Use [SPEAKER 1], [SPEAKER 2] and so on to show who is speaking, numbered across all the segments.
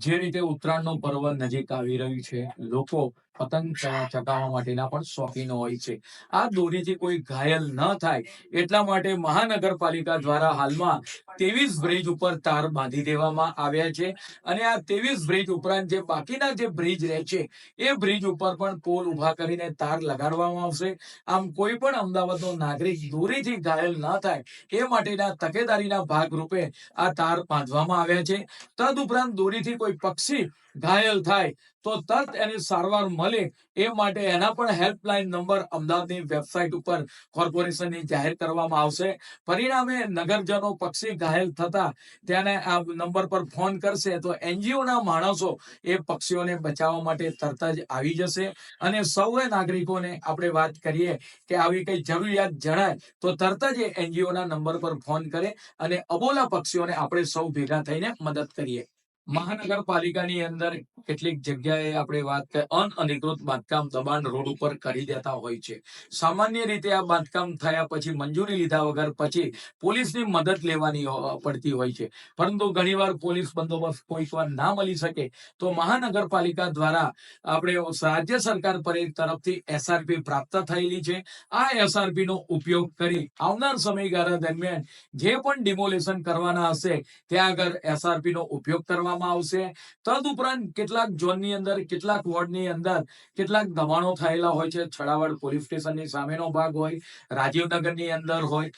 [SPEAKER 1] જે રીતે ઉત્તરાયણનો પર્વ નજીક આવી રહ્યું છે લોકો પતંગ ચગાવવા માટેના પણ શોખીનો હોય છે. આ દોરીથી કોઈ ઘાયલ ન થાય, એટલા માટે મહાનગરપાલિકા દ્વારા હાલમાં ત્રેવીસ બ્રિજ ઉપર તાર બાંધી દેવામાં આવ્યા છે. અને આ ત્રેવીસ બ્રિજ ઉપરાંત જે બાકીના જે બ્રિજ રહે છે, એ બ્રિજ ઉપર પણ પોલ ઊભા કરીને તાર લગાડવામાં આવશે. આમ કોઈ પણ અમદાવાદનો નાગરિક દોરીથી ઘાયલ ન થાય, એ માટેના તકેદારીના ભાગરૂપે આ તાર બાંધવામાં આવ્યા છે. તદ ઉપરાંત દોરીથી કોઈ પક્ષી ઘાયલ થાય, તો તરત એની સારવાર મળે એ માટે એના પણ હેલ્પલાઇન નંબર અમદાવાદની વેબસાઇટ ઉપર કોર્પોરેશનની જાહેર કરવામાં આવશે. પરિણામે નગરજનો પક્ષી ઘાયલ થતા તેને આ નંબર પર ફોન કરશે તો એનજીઓના માણસો એ પક્ષીઓને બચાવવા માટે તરત જ આવી જશે. અને સૌએ નાગરિકોને આપણે વાત કરીએ કે આવી કઈ જરૂરિયાત જણાય તો તરત જ એ NGO ના નંબર પર ફોન કરે અને અબોલા પક્ષીઓને આપણે સૌ ભેગા થઈને મદદ કરીએ. મહાનગરપાલિકાની અંદર કેટલીક જગ્યાએ આપણે વાત અનઅધિકૃત બાંધકામ દબાણ રોડ ઉપર કરી દેતા હોય છે. સામાન્ય રીતે આ બાંધકામ થયા પછી મંજૂરી લીધા વગર પછી પોલીસની મદદ લેવાની પડતી હોય છે. પરંતુ ઘણીવાર પોલીસ બંદોબસ્ત કોઈક ના મળી શકે તો મહાનગરપાલિકા દ્વારા આપણે રાજ્ય સરકાર પર તરફથી એસઆરપી પ્રાપ્ત થયેલી છે. આ એસઆરપી નો ઉપયોગ કરી આવનાર સમયગાળા દરમિયાન જે પણ ડિમોલેશન કરવાના હશે, ત્યાં આગળ એસઆરપી નો ઉપયોગ કરવામાં આવશે. તદુપરાંત કેટલાક ઝોનની અંદર, કેટલાક વોર્ડની અંદર કેટલાક દબાણો થયેલા હોય છે. છડાવડ પોલીસ સ્ટેશનની સામેનો ભાગ હોય, રાજીવનગરની અંદર હોય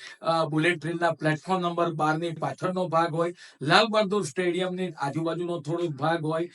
[SPEAKER 1] બુલેટ ટ્રેનના પ્લેટફોર્મ નંબર બારની પાછળનો ભાગ હોય, લાલ બહાદુર સ્ટેડિયમની આજુબાજુનો થોડોક ભાગ હોય.